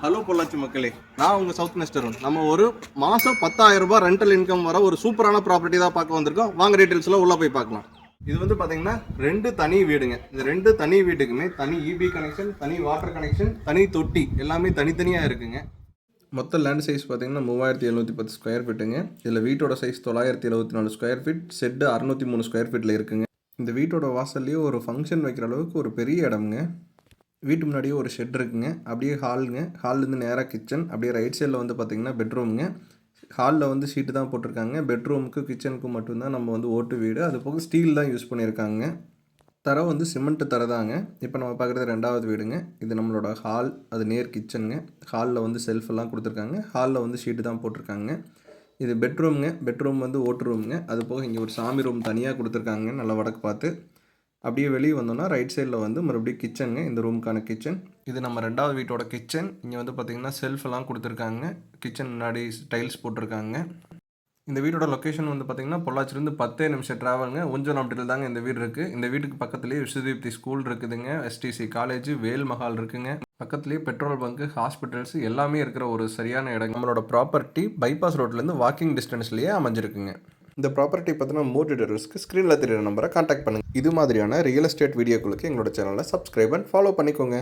Hello Pollachi மக்களே. நான் உங்கள் சவுத் மிஸ்டரும் நம்ம ஒரு மாதம் பத்தாயிரம் ரூபாய் ரெண்டல் இன்கம் வர ஒரு சூப்பரான ப்ராப்பர்ட்டி தான் பார்க்க வந்திருக்கோம். வாங்க டீட்டெயில்ஸ்லாம் உள்ளே போய் பார்க்கலாம். இது வந்து பார்த்தீங்கன்னா ரெண்டு தனி வீடுங்க. இந்த ரெண்டு தனி வீட்டுக்குமே தனி இபி கனெக்ஷன் தனி வாட்டர் கனெக்ஷன் தனி தொட்டி எல்லாமே தனித்தனியாக இருக்குங்க. மொத்த லேண்ட் சைஸ் பார்த்தீங்கன்னா மூவாயிரத்தி எழுநூற்றி பத்து ஸ்கொயர் ஃபீட்டுங்க இதில் வீட்டோட சைஸ் தொள்ளாயிரத்தி எழுபத்தி நாலு ஸ்கொயர் ஃபீட் செட்டு அறுநூற்றி மூணு ஸ்கொயர் ஃபீட்டில் இருக்குங்க. இந்த வீட்டோட வாசல்லையே ஒரு ஃபங்க்ஷன் வைக்கிற அளவுக்கு ஒரு பெரிய இடம்ங்க. வீட்டு முன்னாடியே ஒரு ஷெட் இருக்குங்க. அப்படியே ஹாலுங்க ஹால்லேருந்து நேராக கிச்சன் அப்படியே ரைட் சைடில் வந்து பார்த்திங்கன்னா பெட்ரூமுங்க ஹாலில் வந்து ஷீட்டு தான் போட்டிருக்காங்க. பெட்ரூமுக்கு கிச்சனுக்கு மட்டும்தான் நம்ம வந்து ஓட்டு வீடு. அது போக ஸ்டீல் தான் யூஸ் பண்ணியிருக்காங்க. தர வந்து சிமெண்ட் தரதாங்க. இப்போ நம்ம பார்க்குறது ரெண்டாவது வீடுங்க. இது நம்மளோட ஹால் அது நேர் கிச்சனுங்க ஹாலில் வந்து செல்ஃப் எல்லாம் கொடுத்துருக்காங்க. ஹாலில் வந்து ஷீட்டு தான் போட்டிருக்காங்க. இது பெட்ரூம்ங்க பெட்ரூம் வந்து ஓட்டு ரூமுங்க அது போக இங்கே ஒரு சாமி ரூம் தனியாக கொடுத்துருக்காங்க. நல்லா வடக்கு பார்த்து. அப்படியே வெளியே வந்தோம்னா ரைட் சைடில் வந்து மறுபடியும் கிச்சனுங்க இந்த ரூமுக்கான கிச்சன் இது நம்ம ரெண்டாவது வீட்டோட கிச்சன் இங்கே வந்து பார்த்திங்கன்னா செல்ஃப் எல்லாம் கொடுத்துருக்காங்க. கிச்சன் முன்னாடி டைல்ஸ் போட்டிருக்காங்க. இந்த வீட்டோட லொக்கேஷன் வந்து பார்த்திங்கன்னா பொள்ளாச்சிலேருந்து பத்தே நிமிஷம் ட்ராவலுங்க ஊஞ்சல் நாட்டில் தாங்க இந்த வீடு இருக்குது இந்த வீட்டுக்கு பக்கத்துலேயே விஸ்வதீப்தி ஸ்கூல் இருக்குதுங்க. எஸ்டிசி காலேஜ் வேல் மஹால் இருக்குங்க. பக்கத்துலேயே பெட்ரோல் பங்கு ஹாஸ்பிட்டல்ஸ் எல்லாமே இருக்கிற ஒரு சரியான இடம். நம்மளோட ப்ராப்பர்ட்டி பைபாஸ் ரோட்லேருந்து வாக்கிங் டிஸ்டன்ஸ்லேயே அமைஞ்சிருக்குங்க. இந்த ப்ராப்பர்ட்டி பற்றின மோர் டீட்டெயில்ஸ்க்கு ஸ்க்ரீனில் தெரியுற நம்பரை காண்டாக்ட் பண்ணுங்கள் இது மாதிரியான ரியல் எஸ்டேட் வீடியோக்களுக்கு எங்களோட சேனலை சப்ஸ்கிரைப் அண்ட் ஃபாலோ பண்ணிக்கோங்க.